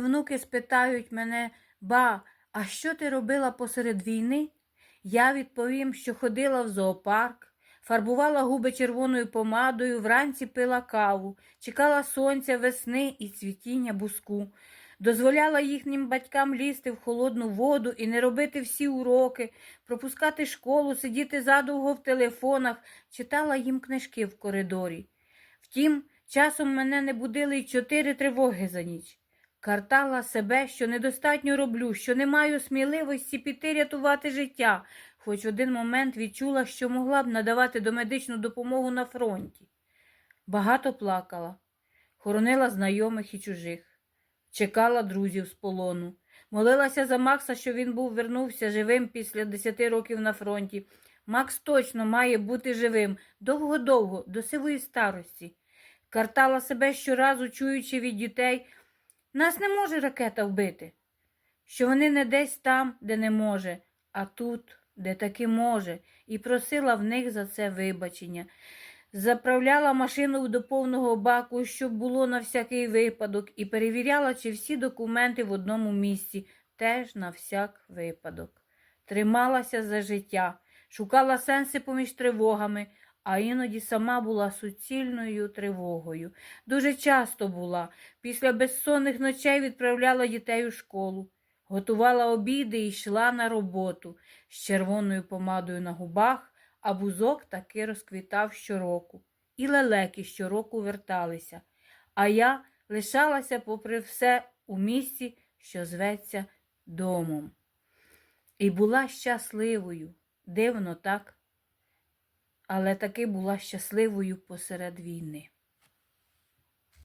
Внуки спитають мене, ба, а що ти робила посеред війни? Я відповім, що ходила в зоопарк, фарбувала губи червоною помадою, вранці пила каву, чекала сонця, весни і цвітіння буску, дозволяла їхнім батькам лізти в холодну воду і не робити всі уроки, пропускати школу, сидіти задовго в телефонах, читала їм книжки в коридорі. Втім, часом мене не будили й чотири тривоги за ніч. Картала себе, що недостатньо роблю, що не маю сміливості піти рятувати життя, хоч один момент відчула, що могла б надавати домедичну допомогу на фронті. Багато плакала, хоронила знайомих і чужих, чекала друзів з полону, молилася за Макса, що він був вернувся живим після десяти років на фронті. Макс точно має бути живим довго-довго, до сивої старості. Картала себе щоразу, чуючи від дітей, нас не може ракета вбити, що вони не десь там, де не може, а тут, де таки може, і просила в них за це вибачення. Заправляла машину до повного баку, щоб було на всякий випадок, і перевіряла, чи всі документи в одному місці, теж на всяк випадок. Трималася за життя, шукала сенси поміж тривогами, а іноді сама була суцільною тривогою. Дуже часто була. Після безсонних ночей відправляла дітей у школу, готувала обіди і йшла на роботу з червоною помадою на губах, а бузок таки розквітав щороку. І лелеки щороку верталися. А я лишалася, попри все, у місці, що зветься домом. І була щасливою, дивно так, але таки була щасливою посеред війни.